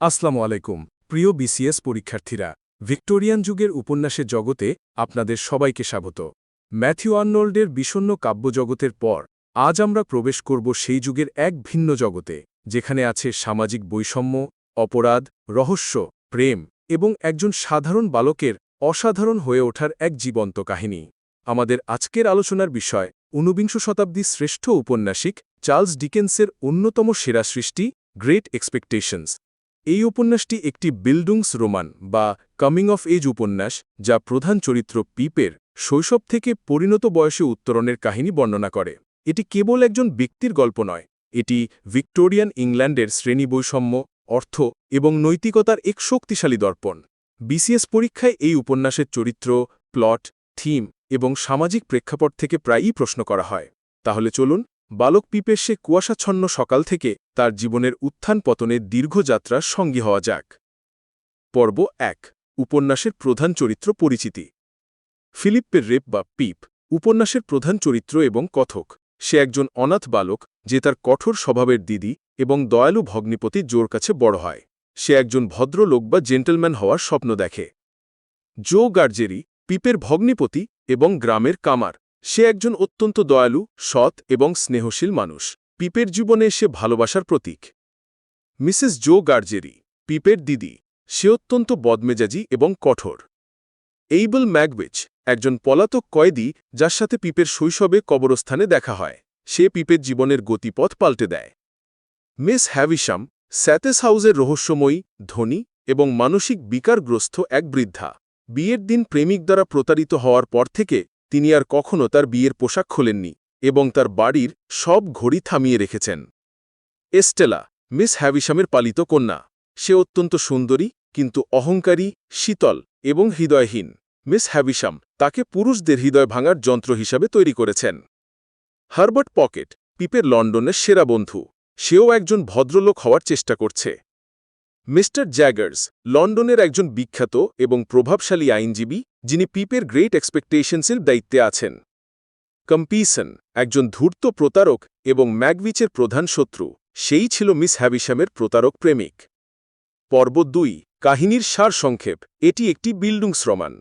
আসসালামু আলাইকুম, প্রিয় বিসিএস পরীক্ষার্থীরা। ভিক্টোরিয়ান যুগের উপন্যাসের জগতে আপনাদের সবাইকে স্বাগত। ম্যাথিউ আর্নল্ডের বিষণ্ন কাব্যজগতের পর, আজ আমরা প্রবেশ করব সেই যুগের এক ভিন্ন জগতে, যেখানে আছে সামাজিক বৈষম্য, অপরাধ, রহস্য, প্রেম এবং একজন সাধারণ বালকের অসাধারণ হয়ে ওঠার এক জীবন্ত কাহিনী। আমাদের আজকের আলোচনার বিষয়, ঊনবিংশ শতাব্দীর শ্রেষ্ঠ উপন্যাসিক চার্লস ডিকেন্সের অন্যতম সেরা সৃষ্টি, গ্রেট এক্সপেকটেশনস। এই উপন্যাসটি একটি বিল্ডুংস রোমান বা কামিং অফ এজ উপন্যাস, যা প্রধান চরিত্র পিপের শৈশব থেকে পরিণত বয়সে উত্তরণের কাহিনী বর্ণনা করে। এটি কেবল একজন ব্যক্তির গল্প নয়, এটি ভিক্টোরিয়ান ইংল্যান্ডের শ্রেণি বৈষম্য অর্থ এবং নৈতিকতার এক শক্তিশালী দর্পণ। বিসিএস পরীক্ষায় এই উপন্যাসের চরিত্র, প্লট, থিম এবং সামাজিক প্রেক্ষাপট থেকে প্রায়ই প্রশ্ন করা হয়। তাহলে চলুন বালক পিপের সে কুয়াশাচ্ছন্ন সকাল থেকে তার জীবনের উত্থান পতনের দীর্ঘযাত্রার সঙ্গী হওয়া যাক। পর্ব এক, উপন্যাসের প্রধান চরিত্র পরিচিতি। ফিলিপ্পের রেপ বা পিপ, উপন্যাসের প্রধান চরিত্র এবং কথক। সে একজন অনাথ বালক, যে তার কঠোর স্বভাবের দিদি এবং দয়ালু ভগ্নিপতি জোর কাছে বড় হয়। সে একজন ভদ্রলোক বা জেন্টেলম্যান হওয়ার স্বপ্ন দেখে। জো গার্জেরি, পিপের ভগ্নিপতি এবং গ্রামের কামার। সে একজন অত্যন্ত দয়ালু, সৎ এবং স্নেহশীল মানুষ। পিপের জীবনে সে ভালোবাসার প্রতীক। মিসেস জো গার্জেরি, পিপের দিদি, সে অত্যন্ত বদমেজাজি এবং কঠোর। এইবল ম্যাগউইচ একজন পলাতক কয়েদি, যার সাথে পিপের শৈশবে কবরস্থানে দেখা হয়। সে পিপের জীবনের গতিপথ পাল্টে দেয়। মিস হ্যাভিশাম স্যাতেস হাউসের রহস্যময়ী, ধনী এবং মানসিক বিকারগ্রস্ত এক বৃদ্ধা। বিয়ের দিন প্রেমিক দ্বারা প্রতারিত হওয়ার পর থেকে তিনি আর কখনো তার বিয়ের পোশাক খোলেননি এবং তার বাড়ির সব ঘড়ি থামিয়ে রেখেছেন। এস্টেলা, মিস হ্যাভিশামের পালিত কন্যা। সে অত্যন্ত সুন্দরী, কিন্তু অহংকারী, শীতল এবং হৃদয়হীন। মিস হ্যাভিশাম তাকে পুরুষদের হৃদয় ভাঙার যন্ত্র হিসাবে তৈরি করেছেন। হার্বার্ট পকেট, পিপের লন্ডনের সেরা বন্ধু। সেও একজন ভদ্রলোক হওয়ার চেষ্টা করছে। মিস্টার জ্যাগার্স, লন্ডনের একজন বিখ্যাত এবং প্রভাবশালী আইনজীবী যিনি পিপের গ্রেট এক্সপেকটেশনসের দায়িত্বে আছেন। কম্পিসন, একজন ধূর্ত প্রতারক এবং ম্যাগভিচের প্রধান শত্রু, সেই ছিল মিস হ্যাভিশামের প্রতারক প্রেমিক। পর্ব দুই, কাহিনীর সার সংক্ষেপ, এটি একটি বিল্ডুংস রমান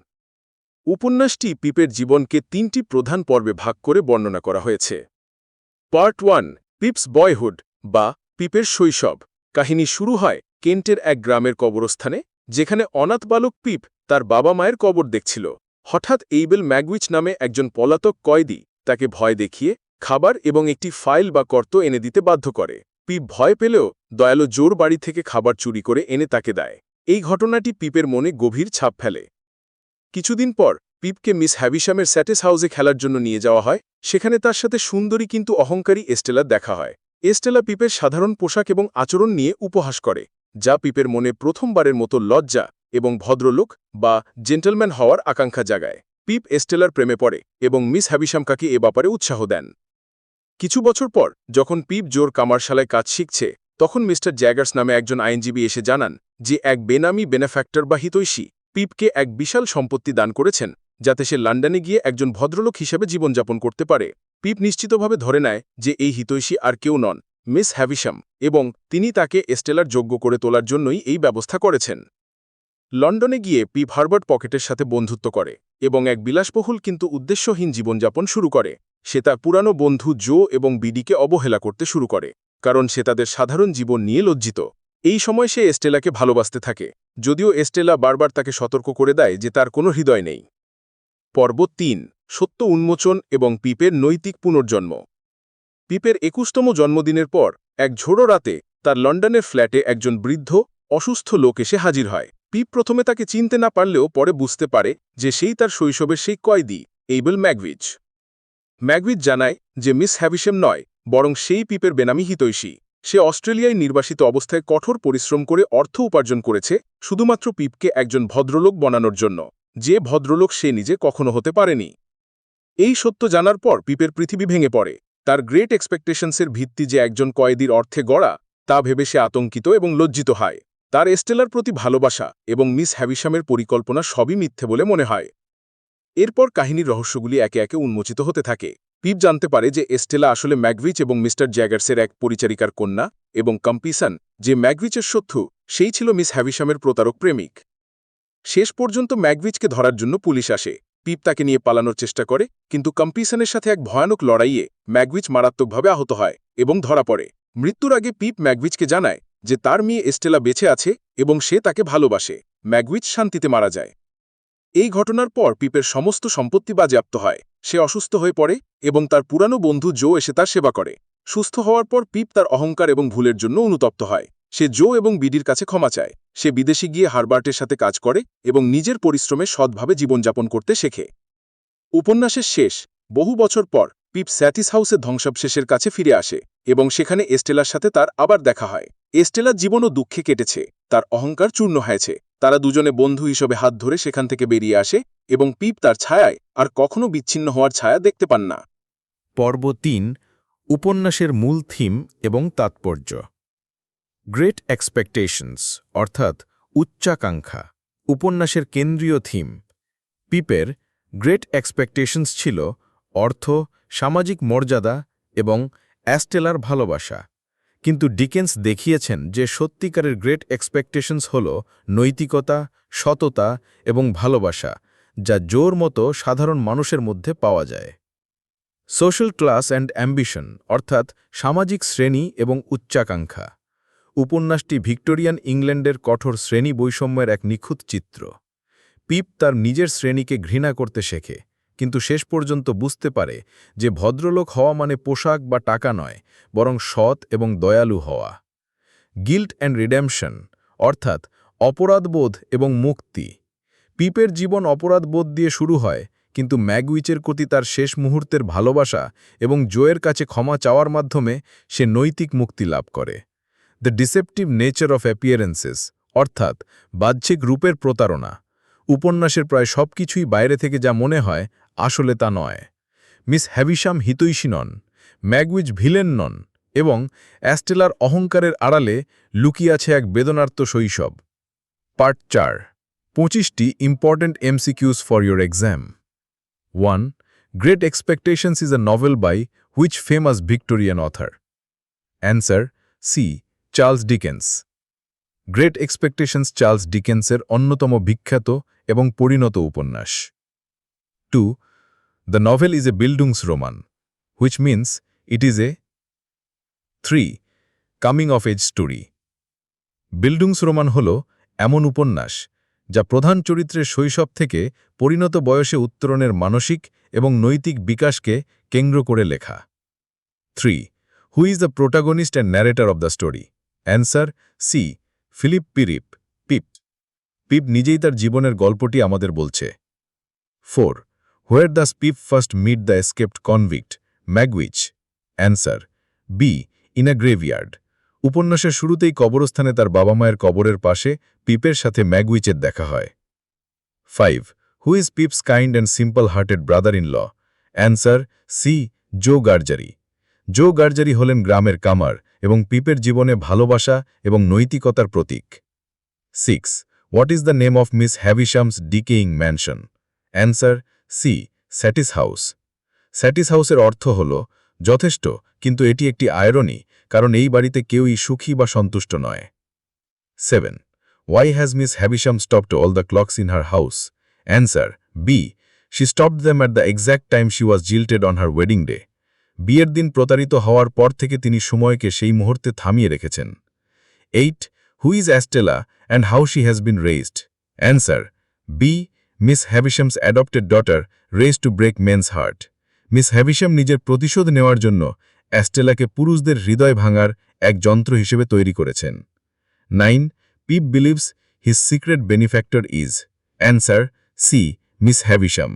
উপন্যাসটি পিপের জীবনকে তিনটি প্রধান পর্বে ভাগ করে বর্ণনা করা হয়েছে। পার্ট ওয়ান, পিপস বয়হুড বা পিপের শৈশব। কাহিনী শুরু হয় কেন্টের এক গ্রামের কবরস্থানে যেখানে অনাথ বালক পিপ তার বাবা মায়ের কবর দেখছিল। হঠাৎ এইবেল ম্যাগউইচ নামে একজন পলাতক কয়েদি তাকে ভয় দেখিয়ে খাবার এবং একটি ফাইল বা কর্ত এনে দিতে বাধ্য করে। পিপ ভয় পেলেও দয়ালো জোর বাড়ি থেকে খাবার চুরি করে এনে তাকে দেয়। এই ঘটনাটি পিপের মনে গভীর ছাপ ফেলে। কিছুদিন পর পিপকে মিস হ্যাভিশামের স্যাটেস হাউসে খেলার জন্য নিয়ে যাওয়া হয়। সেখানে তার সাথে সুন্দরী কিন্তু অহংকারী এস্টেলার দেখা হয়। এস্টেলা পিপের সাধারণ পোশাক এবং আচরণ নিয়ে উপহাস করে। যা পিপের মনে প্রথমবারের মতো লজ্জা এবং ভদ্রলোক বা জেন্টেলম্যান হওয়ার আকাঙ্ক্ষা জাগায়। পিপ এস্টেলার প্রেমে পড়ে এবং মিস হ্যাভিশামকাকে এ ব্যাপারে উৎসাহ দেন। কিছু বছর পর যখন পিপ জোর কামারশালায় কাজ শিখছে, তখন মিস্টার জ্যাগার্স নামে একজন আইনজীবী এসে জানান যে, এক বেনামি বেনাফ্যাক্টর বা হিতৈষী পিপকে এক বিশাল সম্পত্তি দান করেছেন, যাতে সে লন্ডনে গিয়ে একজন ভদ্রলোক হিসেবে জীবনযাপন করতে পারে। পিপ নিশ্চিতভাবে ধরে নেয় যে, এই হিতৈষী আর কেউ নন। মিস হ্যাভিশাম, এবং তিনি তাকে এস্টেলার যোগ্য করে তোলার জন্যই এই ব্যবস্থা করেছেন। লন্ডনে গিয়ে পিপ হার্বার্ট পকেটের সাথে বন্ধুত্ব করে, এবং এক বিলাসবহুল কিন্তু উদ্দেশ্যহীন জীবনযাপন শুরু করে। সে তার পুরানো বন্ধু জো এবং বিডিকে অবহেলা করতে শুরু করে, কারণ সে তাদের সাধারণ জীবন নিয়ে লজ্জিত। এই সময় সে এস্টেলাকে ভালোবাসতে থাকে, যদিও এস্টেলা বারবার তাকে সতর্ক করে দেয় যে তার কোনো হৃদয় নেই। পর্ব তিন, সত্য উন্মোচন এবং পিপের নৈতিক পুনর্জন্ম। পিপের একুশতম জন্মদিনের পর, এক ঝোড়ো রাতে তার লন্ডনের ফ্ল্যাটে একজন বৃদ্ধ, অসুস্থ লোক এসে হাজির হয়। পিপ প্রথমে তাকে চিনতে না পারলেও পরে বুঝতে পারে যে সেই তার শৈশবের সেই কয়েদি এইবেল ম্যাগউইচ ম্যাগউইচ জানায় যে মিস হ্যাভিশেম নয়, বরং সেই পিপের বেনামি হিতৈষী। সে অস্ট্রেলিয়ায় নির্বাসিত অবস্থায় কঠোর পরিশ্রম করে অর্থ উপার্জন করেছে, শুধুমাত্র পিপকে একজন ভদ্রলোক বনানোর জন্য, যে ভদ্রলোক সে নিজে কখনো হতে পারেনি। এই সত্য জানার পর পিপের পৃথিবী ভেঙে পড়ে। তার গ্রেট এক্সপেকটেশনসের ভিত্তি যে একজন কয়েদির অর্থে গড়া, তা ভেবে সে আতঙ্কিত এবং লজ্জিত হয়। তার এস্টেলার প্রতি ভালোবাসা এবং মিস হ্যাভিসামের পরিকল্পনা সবই মিথ্যে বলে মনে হয়। এরপর কাহিনীর রহস্যগুলি একে একে উন্মোচিত হতে থাকে। পিপ জানতে পারে যে এস্টেলা আসলে ম্যাগভিচ এবং মিস্টার জ্যাগার্সের এক পরিচারিকার কন্যা এবং কম্পিসন, যে ম্যাগভিচের শত্রু, সেই ছিল মিস হ্যাভিসামের প্রতারক প্রেমিক। শেষ পর্যন্ত ম্যাগভিচকে ধরার জন্য পুলিশ আসে। পিপ তাকে নিয়ে পালানোর চেষ্টা করে, কিন্তু কম্পিসনের সাথে এক ভয়ানক লড়াইয়ে ম্যাগভিচ মারাত্মকভাবে আহত হয় এবং ধরা পড়ে। মৃত্যুর আগে পিপ ম্যাগভিচকে জানায় যে তার মেয়ে এস্টেলা বেঁচে আছে এবং সে তাকে ভালোবাসে। ম্যাগভিচ শান্তিতে মারা যায়। এই ঘটনার পর পিপের সমস্ত সম্পত্তি বাজেয়াপ্ত হয়। সে অসুস্থ হয়ে পড়ে এবং তার পুরানো বন্ধু জো এসে তার সেবা করে। সুস্থ হওয়ার পর পিপ তার অহংকার এবং ভুলের জন্য অনুতপ্ত হয়। সে জো এবং বিডির কাছে ক্ষমা চায়। সে বিদেশে গিয়ে হারবার্টের সাথে কাজ করে এবং নিজের পরিশ্রমে সৎভাবে জীবনযাপন করতে শেখে। উপন্যাসের শেষ, বহু বছর পর, পিপ স্যাটিস হাউসের ধ্বংসাবশেষের কাছে ফিরে আসে এবং সেখানে এস্টেলার সাথে তার আবার দেখা হয়। এস্টেলার জীবনও দুঃখে কেটেছে, তার অহংকার চূর্ণ হয়েছে, তারা দুজনে বন্ধু হিসেবে হাত ধরে সেখান থেকে বেরিয়ে আসে এবং পিপ তার ছায়ায় আর কখনো বিচ্ছিন্ন হওয়ার ছায়া দেখতে পান না। পর্ব তিন, উপন্যাসের মূল থিম এবং তাৎপর্য। গ্রেট এক্সপেকটেশনস, অর্থাৎ উচ্চাকাঙ্ক্ষা, উপন্যাসের কেন্দ্রীয় থিম। পিপের গ্রেট এক্সপেকটেশনস ছিল অর্থ, সামাজিক মর্যাদা এবং অ্যাস্টেলার ভালোবাসা। কিন্তু ডিকেন্স দেখিয়েছেন যে সত্যিকারের গ্রেট এক্সপেকটেশনস হল নৈতিকতা, সততা এবং ভালোবাসা, যা জোর মতো সাধারণ মানুষের মধ্যে পাওয়া যায়। সোশ্যাল ক্লাস অ্যান্ড অ্যাম্বিশন, অর্থাৎ সামাজিক শ্রেণি এবং উচ্চাকাঙ্ক্ষা। উপন্যাসটি ভিক্টোরিয়ান ইংল্যান্ডের কঠোর শ্রেণি বৈষম্যের এক নিখুঁত চিত্র। পিপ তার নিজের শ্রেণীকে ঘৃণা করতে শেখে, কিন্তু শেষ পর্যন্ত বুঝতে পারে যে ভদ্রলোক হওয়া মানে পোশাক বা টাকা নয়, বরং সৎ এবং দয়ালু হওয়া। গিল্ট অ্যান্ড রিডেমশন, অর্থাৎ অপরাধবোধ এবং মুক্তি। পিপের জীবন অপরাধবোধ দিয়ে শুরু হয়, কিন্তু ম্যাগউইচের প্রতি তার শেষ মুহূর্তের ভালোবাসা এবং জোয়ের কাছে ক্ষমা চাওয়ার মাধ্যমে সে নৈতিক মুক্তি লাভ করে। The deceptive nature of appearances অর্থাৎ বাহ্যিক রূপের প্রতারণা, উপন্যাসের প্রায় সব কিছুই বাইরে থেকে যা মনে হয় আসলে তা নয়। মিস হ্যাভিশাম হিতৈষী নন ম্যাগউইচ ভিলেন নন এবং অ্যাস্টেলার অহংকারের আড়ালে লুকিয়ে আছে এক বেদনার্ত শৈশব। পার্ট চার, পঁচিশটি important MCQs for your exam. One, Great Expectations is a novel by which famous Victorian author. Answer C Charles Dickens. Great Expectations Charles ডিকেন্সের অন্যতম বিখ্যাত এবং পরিণত উপন্যাস। Two, the novel is a bildungsroman, which means it is a three, coming of age story. Bildungsroman হল এমন উপন্যাস যা প্রধান চরিত্রের শৈশব থেকে পরিণত বয়সে উত্তরণের মানসিক এবং নৈতিক বিকাশকে কেন্দ্র করে লেখা। Three, who is the protagonist and narrator of the story. Answer C Philip Pirrip Pip Pip নিজেই তার জীবনের গল্পটি আমাদের বলছে। Four where the Pip first meet the escaped convict Magwitch answer B in a graveyard উপন্যাসের শুরুতেই কবরস্থানে তার বাবা মায়ের কবরের পাশে পিপের সাথে ম্যাগউইচের দেখা হয়। Five who is Pip's kind and simple hearted brother in law answer C Joe Gargery Joe Gargery হলেন গ্রামের কামার। এবং পিপের জীবনে ভালোবাসা এবং নৈতিকতার প্রতীক। Six, what is the name of Miss Havisham's decaying mansion? Answer, C, Satis House. Satis হাউসের অর্থ হল, যথেষ্ট, কিন্তু এটি একটি আয়রনি কারণ এই বাড়িতে কেউই সুখী বা সন্তুষ্ট নয়। Seven why has Miss Havisham stopped all the clocks in her house? Answer, B, she stopped them at the exact time she was jilted on her wedding day. বিয়ের দিন প্রতারিত হওয়ার পর থেকে তিনি সময়কে সেই মুহূর্তে থামিয়ে রেখেছেন। Eight, who is Estella and how she has been raised answer B Miss Havisham's adopted daughter raised to break men's heart. Miss Havisham নিজের প্রতিশোধ নেওয়ার জন্য অ্যাস্টেলাকে পুরুষদের হৃদয় ভাঙার এক যন্ত্র হিসেবে তৈরি করেছেন। Nine, Pip believes his secret benefactor is. Answer C Miss Havisham.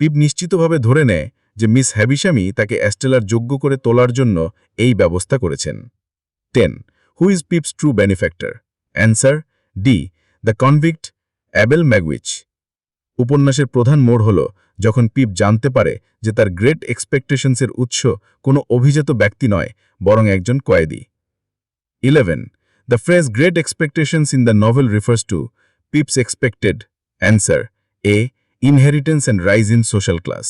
Pip নিশ্চিতভাবে ধরে নেয় যে মিস হ্যাভিশামই তাকে অ্যাস্টেলার যোগ্য করে তোলার জন্য এই ব্যবস্থা করেছেন। Ten, who is Pip's true benefactor? Answer, D, the convict, Abel Magwitch উপন্যাসের প্রধান মোড় হল যখন পিপ জানতে পারে যে তার গ্রেট এক্সপেকটেশনসের উৎস কোনো অভিজাত ব্যক্তি নয়, বরং একজন কয়েদি। Eleven, the phrase great expectations in the novel refers to Pip's expected, answer, A, inheritance and rise in social class.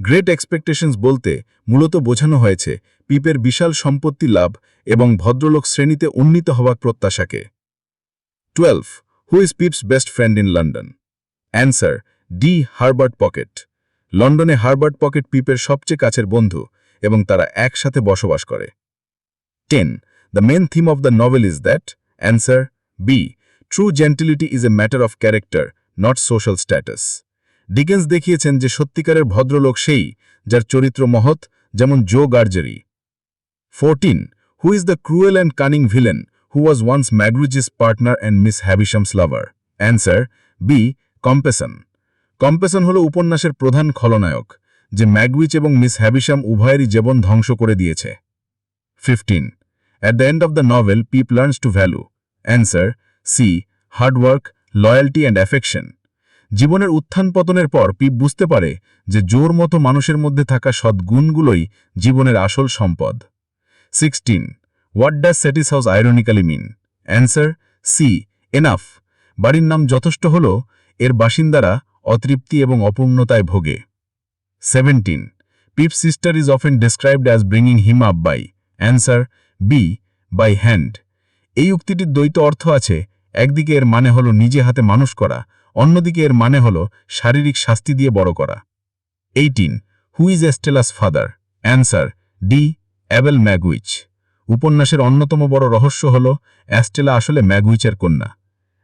Great expectations বলতে মূলত বোঝানো হয়েছে পিপের বিশাল সম্পত্তি লাভ এবং ভদ্রলোক শ্রেণীতে উন্নীত হওয়ার প্রত্যাশাকে। Twelve, who is Pip's best friend in London? Answer, D Herbert Pocket. লন্ডনে হারবার্ট পকেট পিপের সবচেয়ে কাছের বন্ধু এবং তারা একসাথে বসবাস করে। Ten, the main theme of the novel is that? Answer, B, true gentility is a matter of character, not social status. Dickens দেখিয়েছেন যে সত্যিকারের ভদ্রলোক সেই যার চরিত্র মহৎ, যেমন Joe Gargery. Fourteen, who is the cruel and cunning villain who was once Magwitch's partner and Miss Havisham's lover. Answer, B, Compeyson. Compeyson হল উপন্যাসের প্রধান খলনায়ক, যে ম্যাগউইচ এবং মিস হ্যাবিশাম উভয়েরই জীবন ধ্বংস করে দিয়েছে। Fifteen at the end of the novel Pip learns to value answer C hard work loyalty and affection জীবনের উত্থান পতনের পর পিপ বুঝতে পারে যে জোর মতো মানুষের মধ্যে থাকা সদ্গুণগুলোই জীবনের আসল সম্পদ। Sixteen, what does Satis House ironically mean? Answer, C, enough. বাড়ির নাম যথেষ্ট হল, এর বাসিন্দারা অতৃপ্তি এবং অপূর্ণতায় ভোগে। Seventeen, Pip sister is often described as bringing him up by. Answer, B, by hand. এই উক্তিটির দ্বৈত অর্থ আছে, একদিকে এর মানে হল নিজে হাতে মানুষ করা অন্যদিকে এর মানে হল শারীরিক শাস্তি দিয়ে বড় করা। Eighteen who is Estella's father answer D Abel Magwitch উপন্যাসের অন্যতম বড় রহস্য হল অ্যাস্টেলা আসলে ম্যাগুইচের কন্যা।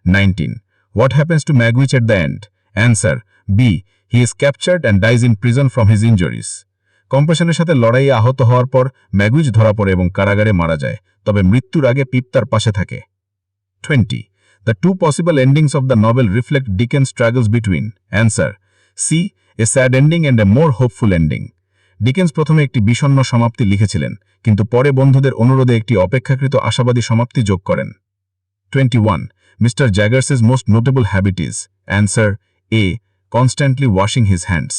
Nineteen what happens to Magwitch at the end answer B he is captured and dies in prison from his injuries কম্প্রেশনের সাথে লড়াইয়ে আহত হওয়ার পর ম্যাগুইচ ধরা পড়ে এবং কারাগারে মারা যায়, তবে মৃত্যুর আগে পিপ তার পাশে থাকে। Twenty the two possible endings of the novel reflect Dicken struggles between answer C a sad ending and a more hopeful ending Dickens প্রথমে একটি বিষণ্ন সমাপ্তি লিখেছিলেন, কিন্তু পরে বন্ধুদের অনুরোধে একটি অপেক্ষাকৃত আশাবাদী সমাপ্তি যোগ করেন। Twenty one mister Jaggers's most notable habit is answer A constantly washing his hands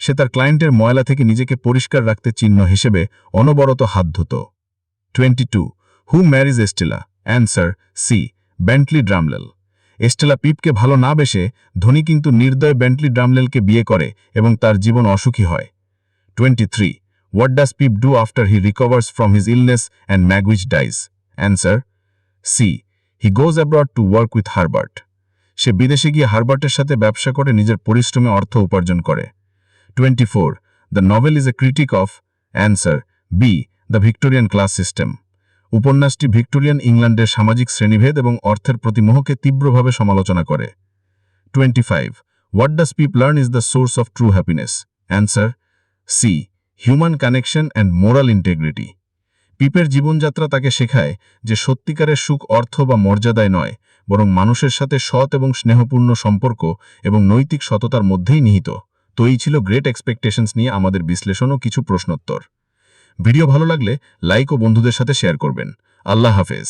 সে তার ক্লায়েন্টের ময়লা থেকে নিজেকে পরিষ্কার রাখতে চিহ্ন হিসেবে অনবরত হাত ধুত। Twenty two who marries Estella answer C Bentley Drummle. Estella পিপকে ভালো না বেসে ধনী কিন্তু নির্দয় বেন্টলি ড্রামলেলকে বিয়ে করে এবং তার জীবন অসুখী হয়। Twenty three, what does Pip do after he recovers from his illness and Magwitch dies? Answer, C, he goes abroad to work with Herbert. সে বিদেশে গিয়ে হারবার্টের সাথে ব্যবসা করে নিজের পরিশ্রমে অর্থ উপার্জন করে। Twenty four, the novel is a critic of, answer, B, the Victorian class system. উপন্যাসটি ভিক্টোরিয়ান ইংল্যান্ডের সামাজিক শ্রেণীভেদ এবং অর্থের প্রতি মোহকে তীব্রভাবে সমালোচনা করে। Twenty five what does Pip learn is the source of true happiness answer C human connection and moral integrity পিপের জীবনযাত্রা তাকে শেখায় যে সত্যিকারের সুখ অর্থ বা মর্যাদায় নয়, বরং মানুষের সাথে সৎ এবং স্নেহপূর্ণ সম্পর্ক এবং নৈতিক সততার মধ্যেই নিহিত। তো এই ছিল গ্রেট এক্সপেকটেশনস নিয়ে আমাদের বিশ্লেষণ ও কিছু প্রশ্নোত্তর। ভিডিও ভালো লাগলে লাইক ও বন্ধুদের সাথে শেয়ার করবেন। আল্লাহ হাফেজ।